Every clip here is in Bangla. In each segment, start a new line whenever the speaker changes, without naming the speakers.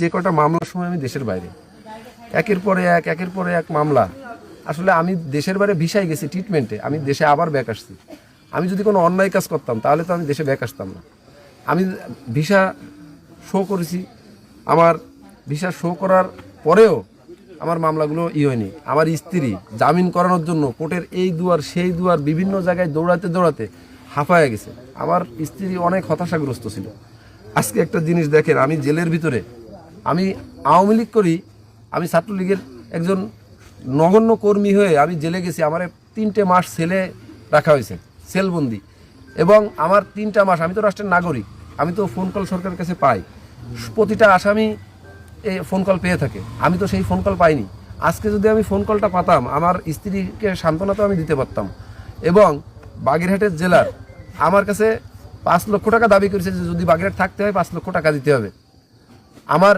যে কটা মামলার সময় আমি দেশের বাইরে। একের পরে এক, একের পরে এক মামলা। আসলে আমি দেশের বাইরে ভিসায় গেছি ট্রিটমেন্টে আমি দেশে আবার ব্যাক আসছি। আমি যদি কোনো অন্যায় কাজ করতাম, তাহলে তো আমি দেশে ব্যাক আসতাম না। আমি ভিসা শো করেছি। আমার ভিসা শো করার পরেও আমার মামলাগুলো ই হয়নি। আমার স্ত্রী জামিন করানোর জন্য কোর্টের এই দুয়ার, সেই দুয়ার বিভিন্ন জায়গায় দৌড়াতে দৌড়াতে হাঁপায় গেছে। আমার স্ত্রী অনেক হতাশাগ্রস্ত ছিল। আজকে একটা জিনিস দেখেন, আমি জেলের ভিতরে আমি আওয়ামী লীগ করি, আমি ছাত্রলীগের একজন নগণ্য কর্মী হয়ে আমি জেলে গেছি, আমার তিনটে মাস ছেলে রাখা হয়েছে, সেলবন্দি। এবং আমার তিনটা মাস, আমি তো রাষ্ট্রের নাগরিক, আমি তো ফোন কল সরকারের কাছে পাই। প্রতিটা আসামি এই ফোন কল পেয়ে থাকে, আমি তো সেই ফোন কল পাইনি। আজকে যদি আমি ফোন কলটা পাতাম, আমার স্ত্রীকে সান্ত্বনা তো আমি দিতে পারতাম। এবং বাগেরহাটের জেলার আমার কাছে পাঁচ লক্ষ টাকা দাবি করেছে যে যদি বাগেরহাট থাকতে হয়, পাঁচ লক্ষ টাকা দিতে হবে। আমার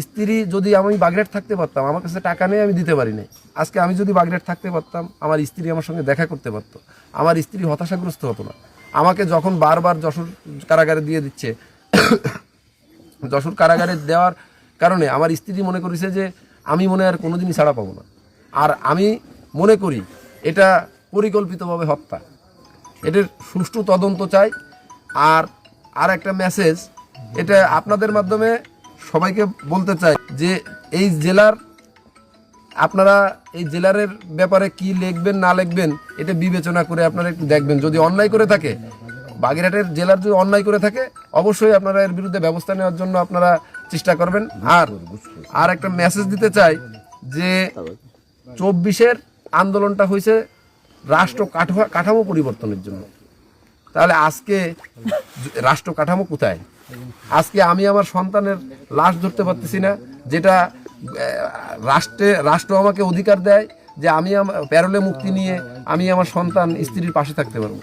স্ত্রী যদি আমি বাগেরহাট থাকতে পারতাম, আমার কাছে টাকা নেই, আমি দিতে পারি নাই। আজকে আমি যদি বাগেরহাট থাকতে পারতাম, আমার স্ত্রী আমার সঙ্গে দেখা করতে পারতো। আমার স্ত্রী হতাশাগ্রস্ত হতো না। আমাকে যখন বারবার যশোর কারাগারে দিয়ে দিচ্ছে, যশোর কারাগারে দেওয়ার কারণে আমার স্ত্রী মনে করেছে যে, আমি মনে আর কোনোদিনই ছাড়া পাবো না। আর আমি মনে করি, এটা পরিকল্পিতভাবে হত্যা। এটার সুষ্ঠু তদন্ত চাই। আর আর একটা মেসেজ এটা আপনাদের মাধ্যমে সবাইকে বলতে চাই যে এই জেলার, আপনারা এই জেলারের ব্যাপারে কি লিখবেন, না লিখবেন, এটা বিবেচনা করে আপনারা একটু দেখবেন। যদি অন্যায় করে থাকে, বাগেরহাটের জেলার যদি অন্যায় করে থাকে, অবশ্যই আপনারা এর বিরুদ্ধে ব্যবস্থা নেওয়ার জন্য আপনারা চেষ্টা করবেন। আর আর একটা মেসেজ দিতে চাই যে চব্বিশের আন্দোলনটা হয়েছে রাষ্ট্র কাঠামো পরিবর্তনের জন্য। তাহলে আজকে রাষ্ট্র কাঠামো কোথায়? আজকে আমি আমার সন্তানের লাশ ধরতে পারতেছি না যেটা রাষ্ট্রে রাষ্ট্র আমাকে অধিকার দেয় যে আমি আমার প্যারোলে মুক্তি নিয়ে আমি আমার সন্তান স্ত্রীর পাশে থাকতে পারব।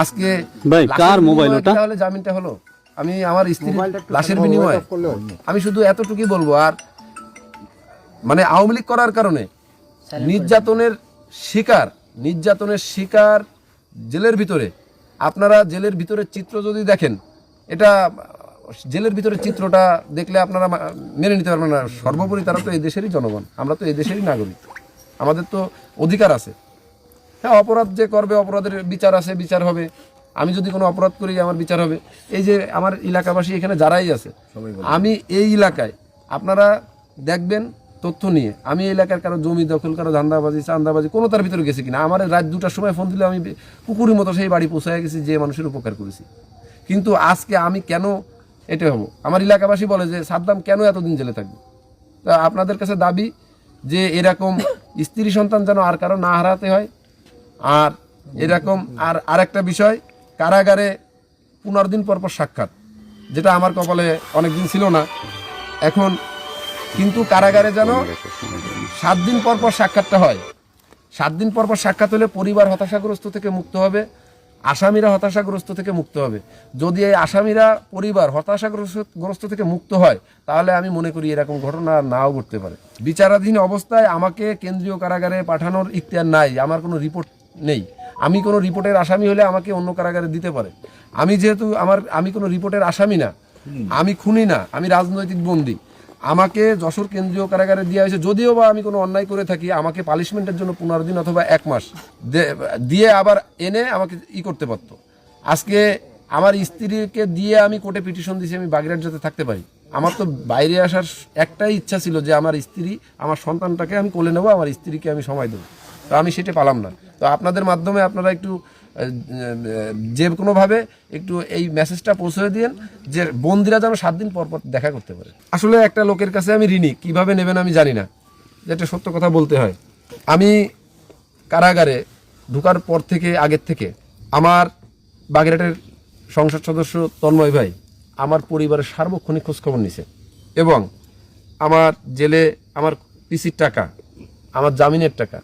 আজকে
ভাই, কার মোবাইল ওটা?
তাহলে জামিনটা হলো? আমি আমার স্ত্রীর লাশের বিনিময়ে। আমি শুধু এতটুকুই বলব আর মানে আওয়ামী লীগ করার কারণে নির্যাতনের শিকার নির্যাতনের শিকার জেলের ভিতরে আপনারা জেলের ভিতরের চিত্র যদি দেখেন এটা জেলের ভিতরের চিত্রটা দেখলে আপনারা মেনে নিতে পারবেন না। সর্বোপরি তারা তো এই দেশেরই জনগণ আমরা তো এই দেশেরই নাগরিক। আমাদের তো অধিকার আছে। হ্যাঁ অপরাধ যে করবে অপরাধের বিচার আছে বিচার হবে। আমি যদি কোনো অপরাধ করি আমার বিচার হবে। এই যে আমার এলাকাবাসী এখানে যারাই আছে আমি এই এলাকায় আপনারা দেখবেন তথ্য নিয়ে। আমি এলাকার কারও জমি দখল, কারও ধান্দাবাজি, চান্দাবাজি, কোনো তার ভিতরে গেছি কিনা। আমার রাত দুটার সময় ফোন দিলে আমি কুকুরের মতো সেই বাড়ি পৌঁছায় গেছি যে মানুষের উপকার করেছি। কিন্তু আজকে আমি কেন এটা হব? আমার এলাকাবাসী বলে যে, সাদ্দাম, কেন এতদিন জেলে থাকবে? তা আপনাদের কাছে দাবি যে, এরকম স্ত্রী সন্তান যেন আর কারও না হারাতে হয়। আর এরকম আর আরেকটা বিষয়, কারাগারে পনেরো দিন পর পর সাক্ষাৎ, যেটা আমার কপালে অনেকদিন ছিল না। এখন কিন্তু কারাগারে যেন সাত দিন পর পর সাক্ষাৎটা হয়। সাত দিন পর পর সাক্ষাৎ হলে পরিবার হতাশাগ্রস্ত থেকে মুক্ত হবে আসামিরা হতাশাগ্রস্ত থেকে মুক্ত হবে। যদি এই আসামিরা পরিবার হতাশাগ্রস্ত গ্রস্ত থেকে মুক্ত হয় তাহলে আমি মনে করি এরকম ঘটনা নাও ঘটতে পারে। বিচারাধীন অবস্থায় আমাকে কেন্দ্রীয় কারাগারে পাঠানোর ইখতিয়ার নাই আমার কোনো রিপোর্ট নেই। আমি কোনো রিপোর্টের আসামি হলে আমাকে অন্য কারাগারে দিতে পারে। আমি যেহেতু আমার আমি কোনো রিপোর্টের আসামি না। আমি খুনি না আমি রাজনৈতিক বন্দী। আমাকে যশোর কেন্দ্রীয় কারাগারে দেওয়া হয়েছে। যদিও বা আমি কোনো অন্যায় করে থাকি, আমাকে পালিশমেন্টের জন্য পনেরো দিন অথবা এক মাস দিয়ে আবার এনে আমাকে ই করতে পারতো। আজকে আমার স্ত্রীকে দিয়ে আমি কোর্টে পিটিশন দিয়েছি, আমি বাগেরহাট যাতে থাকতে পারি। আমার তো বাইরে আসার একটাই ইচ্ছা ছিল যে আমার স্ত্রী, আমার সন্তানটাকে আমি কোলে নেব, আমার স্ত্রীকে আমি সময় দেবো। তো আমি সেটা পালাম না। তো আপনাদের মাধ্যমে আপনারা একটু যে কোনোভাবে একটু এই মেসেজটা পৌঁছে দিন যে বন্দিরা যেন সাত দিন পর পর দেখা করতে পারে। আসলে একটা লোকের কাছে আমি ঋণী, কীভাবে নেবেন আমি জানি না। যেটা সত্য কথা বলতে হয়, আমি কারাগারে ঢুকার পর থেকে, আগের থেকে আমার বাগেরহাটের সংসদ সদস্য তন্ময় ভাই আমার পরিবারের সার্বক্ষণিক খোঁজখবর নিছে এবং আমার জেলে, আমার পিসির টাকা, আমার জামিনের টাকা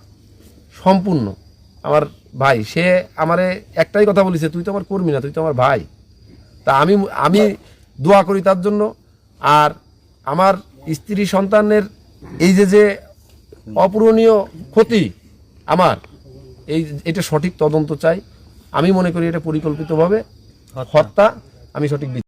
সম্পূর্ণ আমার ভাই সে আমারে একটাই কথা বলেছে তুই তো আমার কর্মী না তুই তো আমার ভাই। তা আমি আমি দোয়া করি তার জন্য। আর আমার স্ত্রী সন্তানের এই যে যে অপূরণীয় ক্ষতি আমার এই এটা সঠিক তদন্ত চাই। আমি মনে করি এটা পরিকল্পিতভাবে হত্যা আমি সঠিক